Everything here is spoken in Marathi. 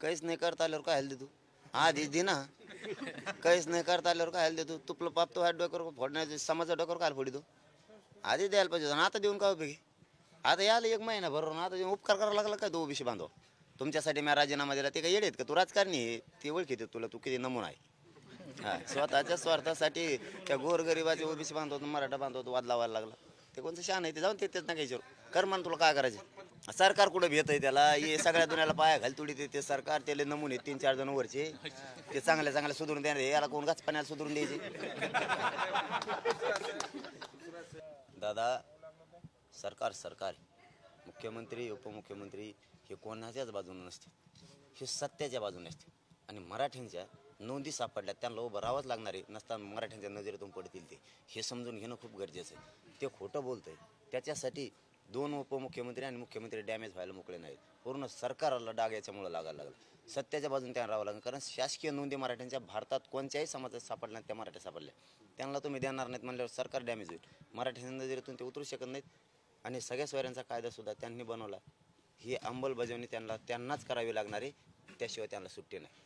काहीच नाही करता आल्यावर काय हल्ली तू? आधी दे ना. काहीच नाही करता आल्यावर काय हल्ली तू? तुपलं पाप तो डोक्यावर फोडण्याचे? समाजा डोक्यावर काय फोडी तू? आधी द्यायला पाहिजे आणि आता देऊन काय उपयोगी आता याला एक महिना भरून आता देऊन उपकार करायला लागला काय तो ओबीसी बांधव? तुमच्यासाठी मी राजीनामा दिला. ते काय येडेत का? तू राजकारणी आहे. ते ओळखीते तुला. तू किती नमुना आहे. हा स्वतःच्या स्वार्थासाठी त्या गोरगरिबाचे ओबीसी बांधवतो मराठा बांधवतो वाद लावायला लागला. ते कोणतं शान आहे ते जाऊन ते तेच ना घ्यायच्यावर कर मान तुला काय करायचं सरकार कुठं भेट आहे त्याला? हे सगळ्या दुनियाला पाया घाल तुडी ते सरकार त्याला नमुने तीन चार जण वरचे. ते चांगल्या चांगल्या सुधरून देणार याला कोण गाच पाण्याला सुधरून द्यायचे? दादा सरकार सरकार मुख्यमंत्री उपमुख्यमंत्री हे कोणाच्याच बाजूने नसते. हे सत्याच्या बाजूने असते. आणि मराठ्यांच्या नोंदी सापडल्या त्यांना उभं राहावंच लागणार आहे. नसताना मराठ्यांच्या नजरेतून पडतील ते. हे समजून घेणं खूप गरजेचं आहे. ते खोटं बोलतंय. त्याच्यासाठी दोन उपमुख्यमंत्री आणि मुख्यमंत्री डॅमेज व्हायला मोकळे नाहीत. पूर्ण सरकारला डाग याच्यामुळे लागायला लागला. सत्याच्या बाजूने त्यांना राहावं लागलं. कारण शासकीय नोंदी मराठ्यांच्या भारतात कोणत्याही समाजात सापडल्या त्या मराठ्या सापडल्या. त्यांना तुम्ही देणार नाहीत म्हणल्यावर सरकार डॅमेज होईल. मराठी नजरेतून ते उतरू शकत नाहीत. आणि सगळ्या सोयऱ्यांचा कायदासुद्धा त्यांनी बनवला. ही अंमलबजावणी त्यांना त्यांनाच करावी लागणार आहे. त्याशिवाय त्यांना सुट्टी नाही.